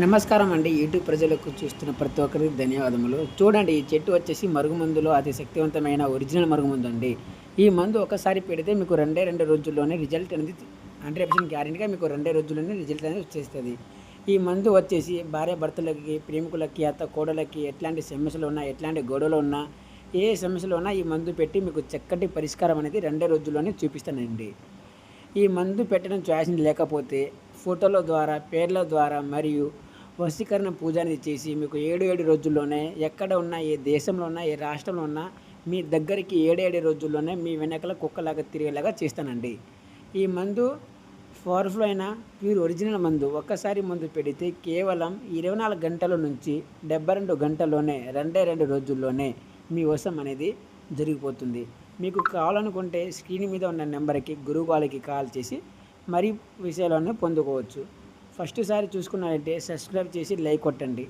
నమస్కారం అండి. యూట్యూబ్ ప్రజలకు చూస్తున్న ప్రతి ఒక్కరికి ధన్యవాదములు. చూడండి ఈ చెట్టు వచ్చేసి మరుగుమందులో అతి శక్తివంతమైన ఒరిజినల్ మరుగుమందు అండి. ఈ మందు ఒకసారి పెడితే మీకు రెండే రెండు రోజుల్లోనే రిజల్ట్ అనేది హండ్రెడ్ పర్సెంట్ గ్యారెంటీగా మీకు రెండే రోజుల్లోనే రిజల్ట్ అనేది వచ్చేస్తుంది. ఈ మందు వచ్చేసి భార్య భర్తలకి ప్రేమికులకి అత్త కోడలకి ఎట్లాంటి సమస్యలు ఉన్నా ఎట్లాంటి గొడవలు ఉన్నా ఏ సమస్యలు ఉన్నా ఈ మందు పెట్టి మీకు చక్కటి పరిష్కారం అనేది రెండే రోజుల్లోనే చూపిస్తానండి. ఈ మందు పెట్టడం ఛాయిస్ లేకపోతే ఫోటోల ద్వారా పేర్ల ద్వారా మరియు వశీకరణ పూజ అనేది చేసి మీకు ఏడు ఏడు రోజుల్లోనే ఎక్కడ ఉన్నా ఏ దేశంలో ఉన్నా ఏ రాష్ట్రంలో ఉన్నా మీ దగ్గరికి ఏడేడు రోజుల్లోనే మీ వెనకల కుక్కలాగా తిరిగేలాగా చేస్తానండి. ఈ మందు పవర్ఫుల్ అయిన ప్యూర్ ఒరిజినల్ మందు ఒక్కసారి మందు పెడితే కేవలం ఇరవై నాలుగు గంటల నుంచి డెబ్బై రెండు గంటల్లోనే రెండే రెండు రోజుల్లోనే మీ వశం అనేది జరిగిపోతుంది. మీకు కావాలనుకుంటే స్క్రీన్ మీద ఉన్న నెంబర్కి గురువు వాళ్ళకి కాల్ చేసి మరీ విషయాలను పొందుకోవచ్చు. ఫస్ట్ సారి చూసుకున్నారంటే సబ్స్క్రైబ్ చేసి లైక్ కొట్టండి.